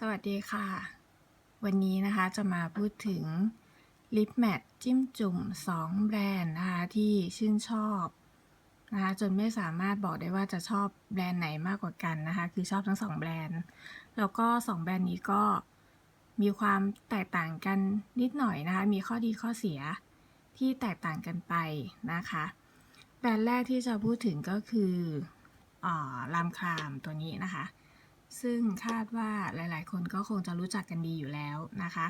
สวัสดีค่ะ วันนี้นะคะจะมาพูดถึงลิปแมทจิ้มจุ่ม 2 แบรนด์นะคะที่ชื่นชอบนะคะจนไม่สามารถบอกได้ว่าจะชอบแบรนด์ไหนมากกว่ากันนะคะ คือชอบทั้ง 2 แบรนด์ แล้วก็ 2 แบรนด์นี้ก็มีความแตกต่างกันนิดหน่อยนะคะ มีข้อดีข้อเสียที่แตกต่างกันไปนะคะ แบรนด์แรกที่จะพูดถึงก็คืออลามครามตัวนี้นะคะ ซึ่งคาดว่าหลาย ๆ คนก็คงจะรู้จักกันดีอยู่แล้วนะคะ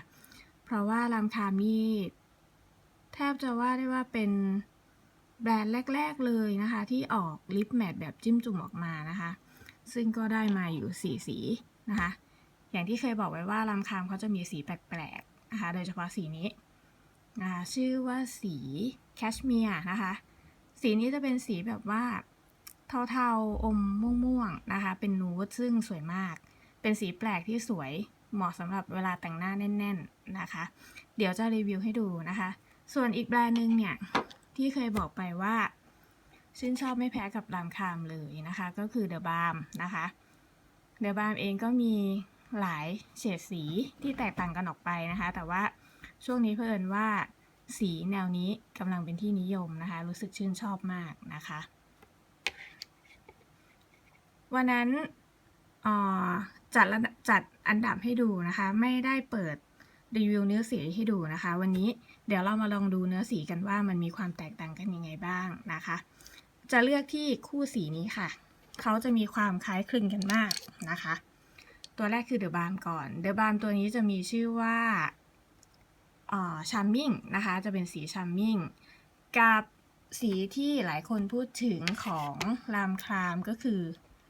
เพราะว่าลามคามนี่แทบจะว่าได้ว่าเป็นแบรนด์แรก ๆ เลยนะคะ ที่ออกลิปแมทแบบจิ้มจุ่มออกมานะคะ ซึ่งก็ได้มาอยู่สีสีนะคะ อย่างที่เคยบอกไว้ว่าลามคามเขาจะมีสีแปลก ๆ นะคะ โดยเฉพาะสีนี้นะคะชื่อว่าสีแคชเมียร์นะคะ สีนี้จะเป็นสีแบบว่า เทาๆ อมม่วงๆนะคะ เป็นนูดซึ่งสวยมาก เป็นสีแปลกที่สวยเหมาะสำหรับเวลาแต่งหน้าแน่น ๆนะคะ เดี๋ยวจะรีวิวให้ดูนะคะ ส่วนอีกแบรนด์หนึ่งเนี่ย ที่เคยบอกไปว่า ชื่นชอบไม่แพ้กับรามคามเลยนะคะ ก็คือเดอะบา m นะคะเดอะบา m เองก็มีหลายเฉดสีที่แตกต่างกันออกไปนะคะ แต่ว่าช่วงนี้เพิ่นว่าสีแนวนี้กำลังเป็นที่นิยมนะคะ รู้สึกชื่นชอบมากนะคะ วันนั้นจัดจัดอันดับให้ดูนะคะ ไม่ได้เปิดรีวิวเนื้อสีให้ดูนะคะ วันนี้เดี๋ยวเรามาลองดูเนื้อสีกันว่ามันมีความแตกต่างกันยังไงบ้างนะคะ จะเลือกที่คู่สีนี้ค่ะ เขาจะมีความคล้ายคลึงกันมากนะคะ ตัวแรกคือเดอะบา m ก่อนเดอะบา m ตัวนี้จะมีชื่อว่าชาร์มมิ่งนะคะ จะเป็นสีชาร์มมิ่งกับสีที่หลายคนพูดถึงของรามครามก็คือ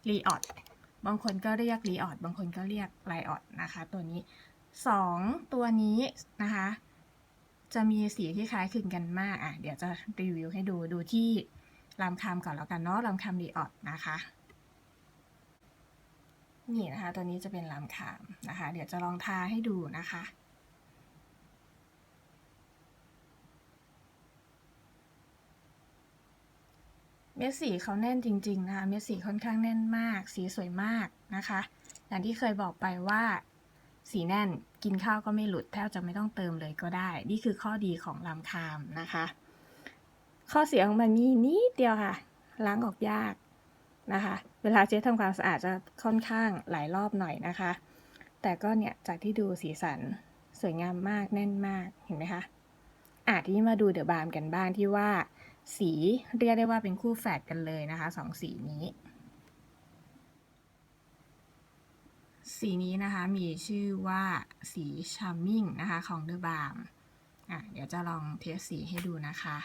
รีออดบางคนก็เรียกรีออดบางคนก็เรียกไลออดนะคะตัวนี้สองตัวนี้นะคะ จะมีสีที่คล้ายคลึงกันมากอะเดี๋ยวจะรีวิวให้ดูดูที่ลำคำก่อนแล้วกันเนาะลำคำรีออดนะคะนี่นะคะตัวนี้จะเป็นลำคำนะคะ เดี๋ยวจะลองทาให้ดูนะคะ เม็ดสีเขาแน่นจริงๆนะคะเม็ดสีค่อนข้างแน่นมาก สีสวยมากนะคะอย่างที่เคยบอกไปว่า สีแน่นกินข้าวก็ไม่หลุดแทบจะไม่ต้องเติมเลยก็ได้ นี่คือข้อดีของลำคามนะคะ ข้อเสียของมันมีนิดเดียวค่ะ ล้างออกยากนะคะ เวลาเจ๊ทำความสะอาดจะค่อนข้างหลายรอบหน่อยนะคะ แต่ก็เนี่ยจากที่ดูสีสันสวยงามมากแน่นมากเห็นไหมคะอาจทีนี้มาดูเดอะบา m กันบ้างที่ว่า สีเรียกได้ว่าเป็นคู่แฝดกันเลยนะคะสองสีนี้ สีนี้นะคะมีชื่อว่าสี Charming นะคะของ The Balm อะเดี๋ยวจะลองเทสสีให้ดูนะคะ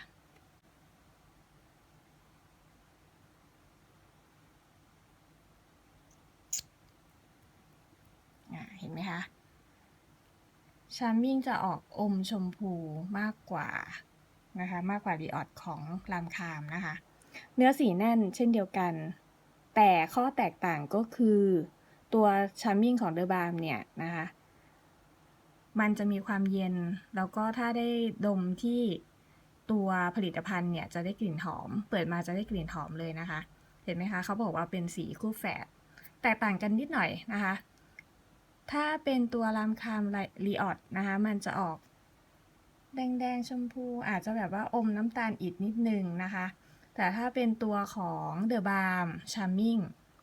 อะเห็นไหมคะ Charming จะออกอมชมพูมากกว่า นะคะมากกว่ารีออดของรามคามนะคะ เนื้อสีแน่นเช่นเดียวกัน แต่ข้อแตกต่างก็คือ ตัวชาร์มมิ่งของเดอะบา m เนี่ยนะคะมันจะมีความเย็น แล้วก็ถ้าได้ดมที่ตัวผลิตภัณฑ์เนี่ยจะได้กลิ่นหอม เปิดมาจะได้กลิ่นหอมเลยนะคะ เห็นไหมคะเขาบอกว่าเป็นสีคู่แฝดแตกต่างกันนิดหน่อยนะคะ ถ้าเป็นตัวรามคามรีออดนะคะ มันจะออก แดงๆ ชมพูอาจจะแบบว่าอมน้ำตาลอิดนิดนึงนะคะ แต่ถ้าเป็นตัวของเดอะบา m ชาร์มมิ่ง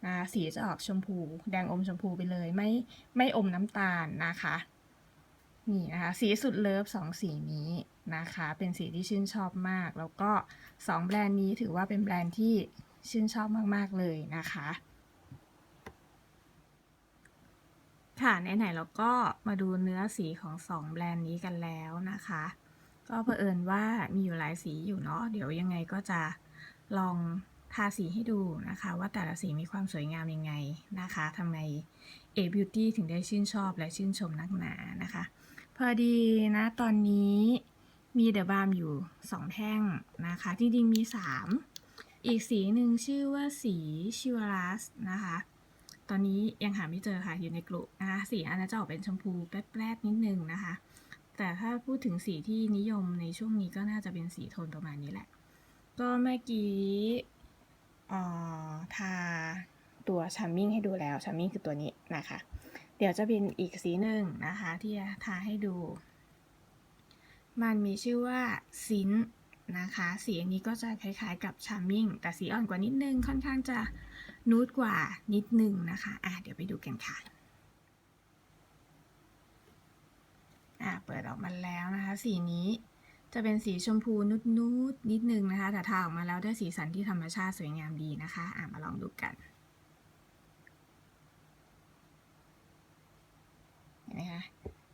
นะสีจะออกชมพู แดงอมชมพูไปเลยไม่ไม่อมน้ำตาลนะคะ นี่นะคะ สีสุดเลิฟสองสีนี้นะคะ เป็นสีที่ชื่นชอบมาก แล้วก็สองแบรนด์นี้ถือว่าเป็นแบรนด์ที่ชื่นชอบมากๆเลยนะคะ ค่ะไหนๆเราก็มาดูเนื้อสีของสองแบรนด์นี้กันแล้วนะคะ ก็เผอิญว่ามีอยู่หลายสีอยู่เนาะเดี๋ยวยังไงก็จะลองทาสีให้ดูนะคะ ว่าแต่ละสีมีความสวยงามยังไงนะคะทำไม A Beauty ถึงได้ชื่นชอบและชื่นชมนักหนานะคะ พอดีนะตอนนี้มีเดอะบา m อยู่ 2 แท่งนะคะ จริงๆมี 3 อีกสีหนึ่งชื่อว่าสีชิวารัสนะคะ ตอนนี้ยังหาไม่เจอค่ะอยู่ในกลุ่มนะคะสีอันนั้นจะออกเป็นชมพูแปรดๆนิดนึงนะคะ แต่ถ้าพูดถึงสีที่นิยมในช่วงนี้ก็น่าจะเป็นสีโทนประมาณนี้แหละ ก็เมื่อกี้อ่อทาตัวชาร์มมิ่งให้ดูแล้วชาร์มมิ่งคือตัวนี้นะคะ เดี๋ยวจะเป็นอีกสีหนึ่งนะคะ ที่จะทาให้ดู มันมีชื่อว่าซินนะคะ สีอันนี้ก็จะคล้ายๆกับชาร์มมิ่งแต่สีอ่อนกว่านิดนึงค่อนข้างจะนูดกว่านิดนึงนะคะ อะเดี๋ยวไปดูกันค่ะ อะ เปิดออกมาแล้วนะคะ สีนี้จะเป็นสีชมพูนุดนุดๆนิดนึงนะคะ แต่ทาออกมาแล้วได้สีสันที่ธรรมชาติสวยงามดีนะคะอะมาลองดูกันเห็นไหมคะ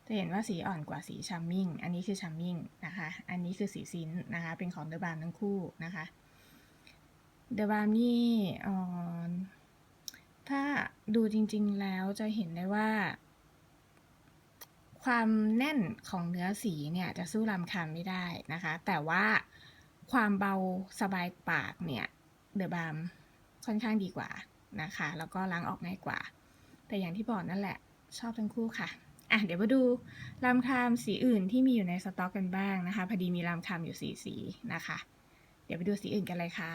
จะเห็นว่าสีอ่อนกว่าสีชัมมิ่ง อันนี้คือชัมมิ่งนะคะ อันนี้คือสีซินนะคะ เป็นของเดอะบามทั้งคู่นะคะ เดอะบามนี่ออถ้าดูจริงๆแล้วจะเห็นได้ว่า ความแน่นของเนื้อสีเนี่ยจะสู้ลำคาญไม่ได้นะคะ แต่ว่าความเบาสบายปากเนี่ยเดอะบามค่อนข้างดีกว่านะคะ แล้วก็ล้างออกง่ายกว่า แต่อย่างที่บอกนั่นแหละชอบทั้งคู่ค่ะอะเดี๋ยวมาดูลำคาญสีอื่นที่มีอยู่ในสต็อกกันบ้างนะคะ พอดีมีลำคาญอยู่สีสีนะคะ เดี๋ยวไปดูสีอื่นกันเลยค่ะ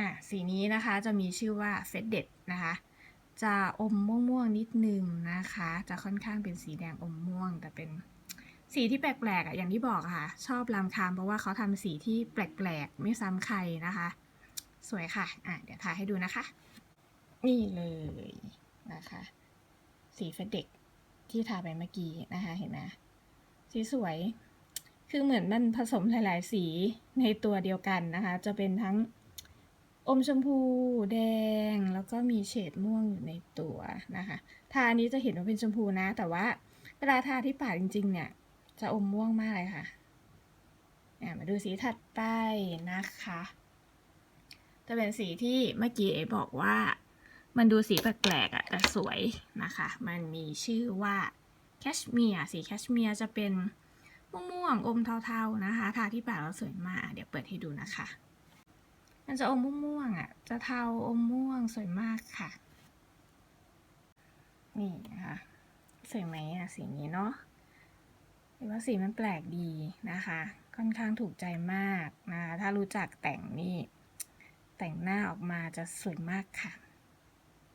อะสีนี้นะคะจะมีชื่อว่าเฟดเด็ดนะคะ จะอมม่วงๆนิดนึงนะคะ จะค่อนข้างเป็นสีแดงอมม่วง แต่เป็นสีที่แปลกๆอะอย่างที่บอกค่ะ ชอบลำคาญเพราะว่าเขาทำสีที่แปลกๆ ไม่ซ้ำใครนะคะ สวยค่ะอะ เดี๋ยวทาให้ดูนะคะ นี่เลยนะคะ สีเฟเด็กที่ทาไปเมื่อกี้นะคะ เห็นไหมสีสวย คือเหมือนมันผสมหลาย ๆ สีในตัวเดียวกันนะคะ จะเป็นทั้ง อมชมพูแดงแล้วก็มีเฉดม่วงอยู่ในตัวนะคะทาอันนี้จะเห็นว่าเป็นชมพูนะ แต่ว่าเวลาทาที่ปากจริง ๆ เนี่ย จะอมม่วงมากเลยค่ะอะมาดูสีถัดไปนะคะ จะเป็นสีที่เมื่อกี้เอบอกว่ามันดูสีแปลกๆอะแต่สวยนะคะ มันมีชื่อว่าแคชเมียร์สีแคชเมียร์จะเป็นม่วงๆอมเทาๆนะคะ ทาที่ปากแล้วสวยมาก เดี๋ยวเปิดให้ดูนะคะ มันจะอมม่วงๆอะ จะเทาอมม่วงสวยมากค่ะ นี่นะคะสวยไหมอะสีนี้เนาะเห็นว่าสีมันแปลกดีนะคะ ค่อนข้างถูกใจมากนะะถ้ารู้จักแต่งนี่ แต่งหน้าออกมาจะสวยมากค่ะ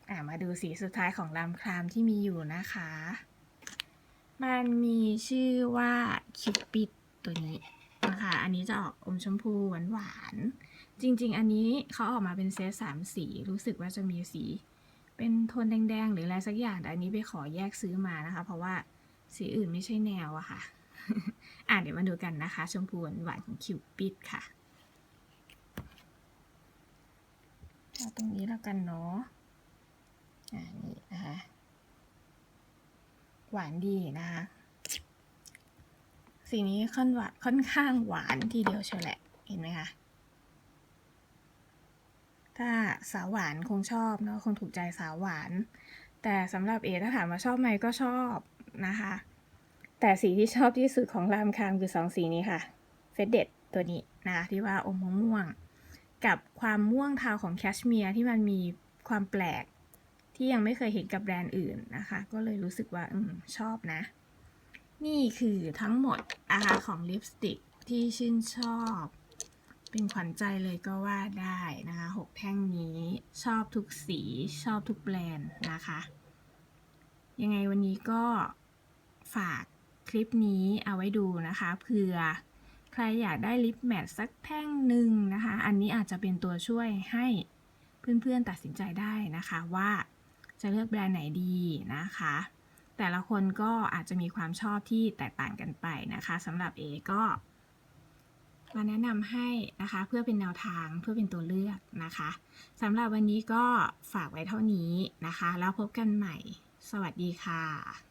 อ่ามาดูสีสุดท้ายของลำครามที่มีอยู่นะคะ มันมีชื่อว่าคิวปิดตัวนี้ นะคะ อันนี้จะออกอมชมพูหวานหวานๆจริง ๆ อันนี้เขาออกมาเป็นเซตสามสี รู้สึกว่าจะมีสี เป็นโทนแดง ๆ หรืออะไรสักอย่างแต่อันนี้ไปขอแยกซื้อมานะคะ เพราะว่าสีอื่นไม่ใช่แนวอะค่ะ อ่าเดี๋ยวมาดูกันนะคะ ชมพูหวานของคิวปิดค่ะเอาตรงนี้แล้วกันเนาะอ่านี่นะคะ หวานดีนะคะ สีนี้ค่อนหวานค่อนข้างหวานทีเดียวเชียวแหละ เห็นไหมคะ ถ้าสาวหวานคงชอบเนาะคงถูกใจสาวหวาน แต่สำหรับเอถ้าถามว่าชอบไหมก็ชอบนะคะ แต่สีที่ชอบที่สุดของรามคามคือสองสีนี้ค่ะ เฟดเด็ดตัวนี้นะคะที่ว่าอมม่วง กับความม่วงเทาของแคชเมียร์ที่มันมีความแปลกที่ยังไม่เคยเห็นกับแบรนด์อื่นนะคะ ก็เลยรู้สึกว่าอมชอบนะ นี่คือทั้งหมดนะคะของลิปสติกที่ชื่นชอบ เป็นขวัญใจเลยก็ว่าได้นะคะหกแท่งนี้ชอบทุกสีชอบทุกแบรนด์นะคะ ยังไงวันนี้ก็ฝากคลิปนี้เอาไว้ดูนะคะเผื่อใครอยากได้ลิปแมทสักแท่งหนึ่งนะคะ อันนี้อาจจะเป็นตัวช่วยให้เพื่อนๆตัดสินใจได้นะคะว่าจะเลือกแบรนด์ไหนดีนะคะ แต่ละคนก็อาจจะมีความชอบที่แตกต่างกันไปนะคะสำหรับเอก็มาแนะนำให้นะคะเพื่อเป็นแนวทางเพื่อเป็นตัวเลือกนะคะสำหรับวันนี้ก็ฝากไว้เท่านี้นะคะ แล้วพบกันใหม่ สวัสดีค่ะ